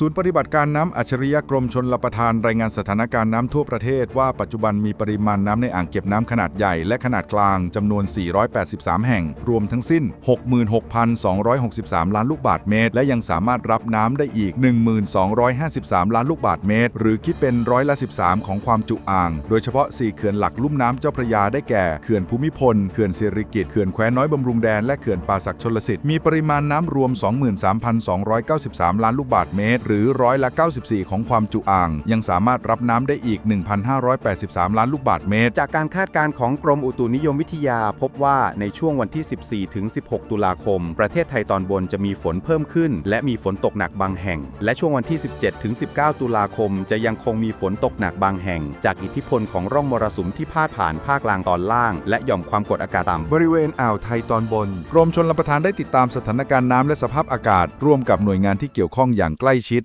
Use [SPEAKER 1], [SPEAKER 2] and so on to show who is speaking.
[SPEAKER 1] ศูนย์ปฏิบัติการน้ำอัจฉริยะกรมชนรประทานรายงานสถานการณ์น้ำทั่วประเทศว่าปัจจุบันมีปริมาณน้ำในอ่างเก็บน้ำขนาดใหญ่และขนาดกลางจำนวน 483 แห่ง รวมทั้งสิ้น 66,263 ล้านลูกบาศก์เมตร และยังสามารถรับน้ำได้อีก 1253 ล้านลูกบาศก์เมตร หรือคิดเป็นร้อยละ 13 ของความจุอ่าง โดยเฉพาะ 4 เขื่อนหลักลุ่มน้ำเจ้าพระยาได้แก่เขื่อนภูมิพลเขื่อนสิริกิติ์เขื่อนแควน้อยบำรุงแดนและเขื่อนป่าสักชลสิทธิ์มีปริมาณน้ำรวม 23,293 ล้านลูกบาศก์เมตรหรือร้อยละ 94 ของความจุอ่าง ยังสามารถรับน้ำได้อีก 1,583 ล้านลูกบาศก์เมตร
[SPEAKER 2] จากการคาดการณ์ของกรมอุตุนิยมวิทยาพบว่าในช่วงวันที่ 14 ถึง 16 ตุลาคม ประเทศไทยตอนบนจะมีฝนเพิ่มขึ้น และมีฝนตกหนักบางแห่ง และช่วงวันที่ 17 ถึง 19 ตุลาคม จะยังคงมีฝนตกหนักบางแห่ง จากอิทธิพลของร่องมรสุมที่พาดผ่านภาคกลางตอนล่าง และหย่อมความกดอากาศต่ำ
[SPEAKER 3] บริเวณอ่าวไทยตอนบน
[SPEAKER 1] กรมชนรประทานได้ติดตามสถานการณ์น้ำและสภาพอากาศ ร่วมกับหน่วยงานที่เกี่ยวข้องอย่างใกล้ชิด